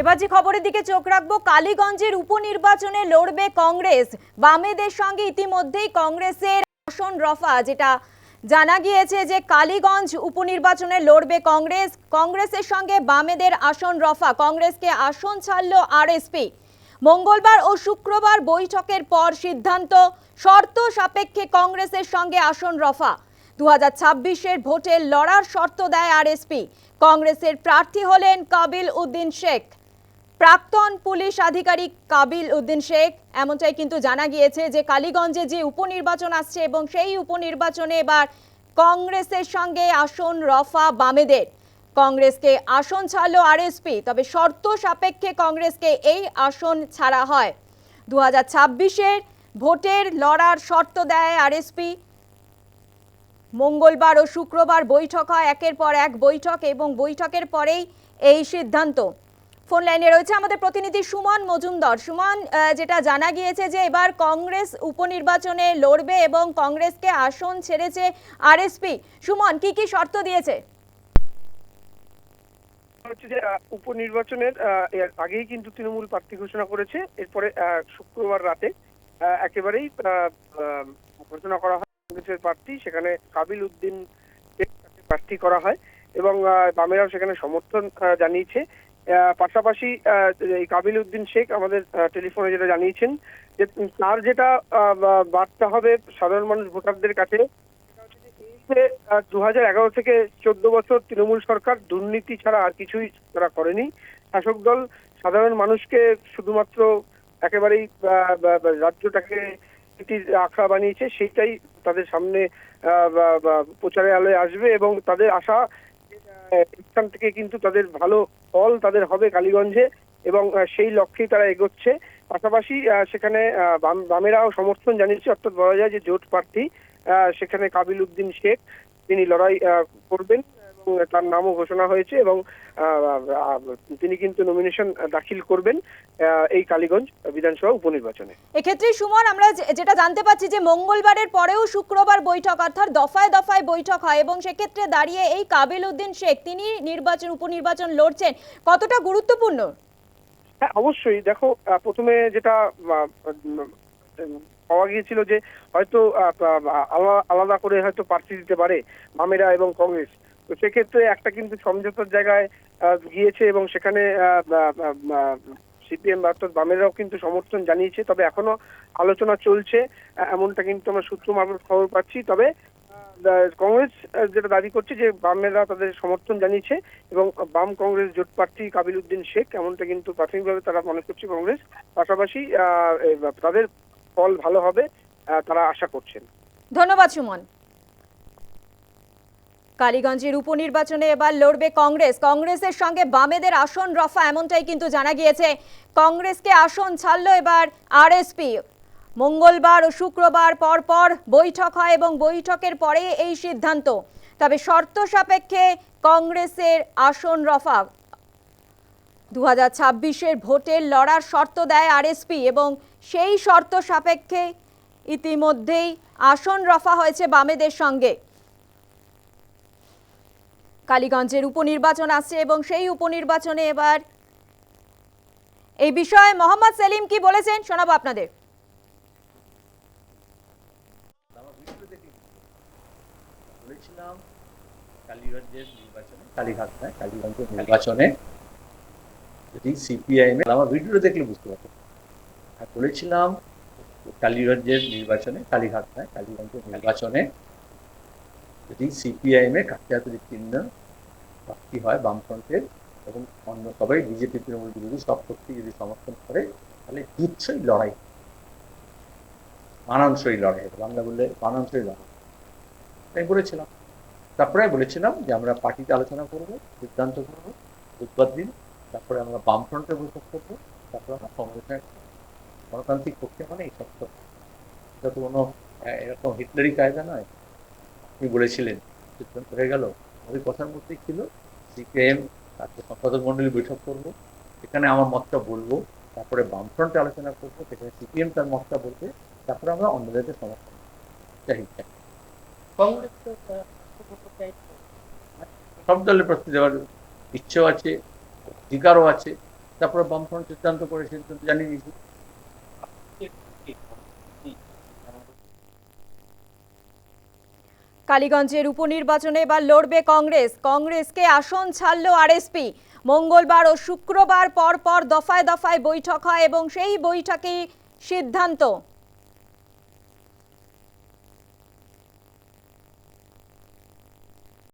এবার যে খবরের দিকে চোখ রাখব, কালীগঞ্জের উপনির্বাচনে লড়বে কংগ্রেস। বামেদের সঙ্গে ইতিমধ্যেই কংগ্রেসের আসন রফা, যেটা জানা গিয়েছে যে কালীগঞ্জ উপনির্বাচনে লড়বে কংগ্রেস। কংগ্রেসের সঙ্গে বামেদের আসন রফা, কংগ্রেসকে আসন ছাড়ল আরএসপি। মঙ্গলবার ও শুক্রবার বৈঠকের পর সিদ্ধান্ত, শর্ত সাপেক্ষে কংগ্রেসের সঙ্গে আসন রফা। দু হাজার ভোটে লড়ার শর্ত দেয় আরএসপি। কংগ্রেসের প্রার্থী হলেন কাবিল উদ্দিন শেখ। প্রাক্তন পুলিশ আধিকারিক কাবিল উদ্দিন শেখ। এমনটাই কিন্তু জানা গিয়েছে যে, কালীগঞ্জে যে উপনির্বাচন আসছে এবং সেই উপনির্বাচনে এবার কংগ্রেসের সঙ্গে আসন রফা বামেদের। কংগ্রেসকে আসন ছাড়লো আরএসপি, তবে শর্ত সাপেক্ষে কংগ্রেসকে এই আসন ছাড়া হয়। দু হাজার ভোটের লড়ার শর্ত দেয় আরএসপি। মঙ্গলবার ও শুক্রবার বৈঠক হয়, একের পর এক বৈঠক এবং বৈঠকের পরেই এই সিদ্ধান্ত। ফোন লাইনে রয়েছে আমাদের প্রতিনিধি সুমন মজুমদার। সুমন যেটা জানা গিয়েছে যে এবার কংগ্রেস উপনির্বাচনে লড়বে এবং কংগ্রেসকে আসন ছেড়েছে আরএসপি। সুমন, কি কি শর্ত দিয়েছে? হচ্ছে উপনির্বাচনের আগেই কিন্তু তৃণমূল প্রার্থী ঘোষণা করেছে। এরপরে শুক্রবার রাতে একেবারেই ঘোষণা করা হয় কংগ্রেসের প্রার্থী। সেখানে কাবিল উদ্দিন প্রার্থী করা হয় এবং বামেরাও সেখানে সমর্থন জানিয়েছে। পাশাপাশি কাবিল উদ্দিন শেখ আমাদের টেলিফোনে যেটা জানিয়েছেন যে তার যেটা বার্তা হবে সাধারণ মানুষ ভোটারদের কাছে দু হাজার এগারো থেকে চোদ্দ বছর তৃণমূল সরকার দুর্নীতি ছাড়া আর কিছুই তারা করেনি। শাসক দল সাধারণ মানুষকে শুধুমাত্র একেবারেই রাজ্যটাকে আখড়া বানিয়েছে সেইটাই তাদের সামনে প্রচারে আলোয় আসবে এবং তাদের আশা এখান থেকে কিন্তু তাদের ভালো ফল তাদের হবে কালীগঞ্জে এবং সেই লক্ষ্যেই তারা এগোচ্ছে। পাশাপাশি সেখানে বামেরাও সমর্থন জানিয়েছে। অর্থাৎ বলা যায় যে জোট প্রার্থী সেখানে কাবিল উদ্দিন শেখ, তিনি লড়াই করবেন। তার নামও ঘোষণা হয়েছে এবং তিনি কিন্তু নমিনেশন দাখিল করবেন এই কালীগঞ্জ বিধানসভা উপনির্বাচনে। এক্ষেত্রে সুমন আমরা যেটা জানতে পাচ্ছি যে মঙ্গলবারের পরেও শুক্রবার বৈঠক অর্থাৎ দফায় দফায় বৈঠক হয় এবং সেক্ষেত্রে দাঁড়িয়ে এই কাবিল উদ্দিন শেখ তিনি নির্বাচন উপনির্বাচন লড়ছেন কতটা গুরুত্বপূর্ণ? হ্যাঁ অবশ্যই। দেখো প্রথমে যেটা পাওয়া গিয়েছিল যে হয়তো আলাদা করে হয়তো প্রার্থী দিতে পারে বামেরা এবং কংগ্রেস। তো সেক্ষেত্রে একটা কিন্তু সমঝোতার জায়গায় গিয়েছে এবং সেখানে সিপিএম অর্থাৎ বামেরাও কিন্তু সমর্থন জানিয়েছে। তবে এখনও আলোচনা চলছে এমনটা কিন্তু আমরা সূত্র মারফত খবর পাচ্ছি। তবে কংগ্রেস যেটা দাবি করছে যে বামেরা তাদের সমর্থন জানিয়েছে এবং বাম কংগ্রেস জোট প্রার্থী কাবিল উদ্দিন শেখ, এমনটা কিন্তু প্রাথমিকভাবে তারা মনে করছে কংগ্রেস। পাশাপাশি তাদের ফল ভালো হবে তারা আশা করছেন। ধন্যবাদ সুমন। কালীগঞ্জের উপনির্বাচনে এবার লড়বে কংগ্রেস। কংগ্রেসের সঙ্গে বামেদের আসন রফা এমনটাই কিন্তু জানা গিয়েছে। কংগ্রেসকে আসন ছাড়ল এবার আরএসপি। মঙ্গলবার ও শুক্রবার পর পর বৈঠক হয় এবং বৈঠকের পরে এই সিদ্ধান্ত। তবে শর্ত সাপেক্ষে কংগ্রেসের আসন রফা। দু হাজার ভোটের লড়ার শর্ত দেয় আরএসপি এবং সেই শর্ত সাপেক্ষে ইতিমধ্যেই আসন রফা হয়েছে বামেদের সঙ্গে। কালীগঞ্জের উপনির্বাচন আসছে এবং সেই উপনির্বাচনে এবার এই বিষয়ে মোহাম্মদ সেলিম কি বলেছেন শোনাবো আপনাদের। বলেছিলাম কালীগঞ্জের নির্বাচনে, কালীঘাট নয়, কালীগঞ্জের নির্বাচনে যদি সিপিআইএম দেখলে বুঝতে আর বলেছিলাম নির্বাচনে এ কাঠিয়াতুরি চিহ্ন প্রার্থী হয় বামফ্রন্টের এবং অন্য সবাই বিজেপি, তৃণমূল, বিরোধী সব শক্তি যদি সমর্থন করে, তাহলে জুৎসই লড়াই মানানসই লড়াই বাংলা বললে মানানসই লড়াই আমি বলেছিলাম। তারপরে বলেছিলাম যে আমরা পার্টিতে আলোচনা করব, সিদ্ধান্ত করব, বুধবার দিন। তারপরে আমরা বামফ্রন্টে বৈঠক করব। তারপরে আমরা কংগ্রেসের গণতান্ত্রিক পক্ষে মানে এই সত্য এটা তো কোনো এরকম হিটলারি কায়দা নয়। আপনি বলেছিলেন, সিদ্ধান্ত হয়ে গেল। ওই কথার মধ্যেই ছিল সিপিএম তারপরে সম্পাদক মন্ডলী বৈঠক করব। সেখানে আমার মতটা বলব তারপরে বামফ্রন্টে আলোচনা করব সেখানে সিপিএম তার মতটা বলবে তারপরে আমরা অন্যদের সমর্থন চাই কংগ্রেস। সব দলের প্রার্থী দেওয়ার ইচ্ছেও আছে অধিকারও আছে। তারপরে বামফ্রন্ট সিদ্ধান্ত করে সিদ্ধান্ত জানিয়ে নিয়েছি কালীগঞ্জের উপনির্বাচনে বা লড়বে কংগ্রেস। কংগ্রেসকে আসন ছাড়ল আরএসপি। মঙ্গলবার ও শুক্রবার পর পর দফায় দফায় বৈঠক হয় এবং সেই বৈঠকেই সিদ্ধান্ত।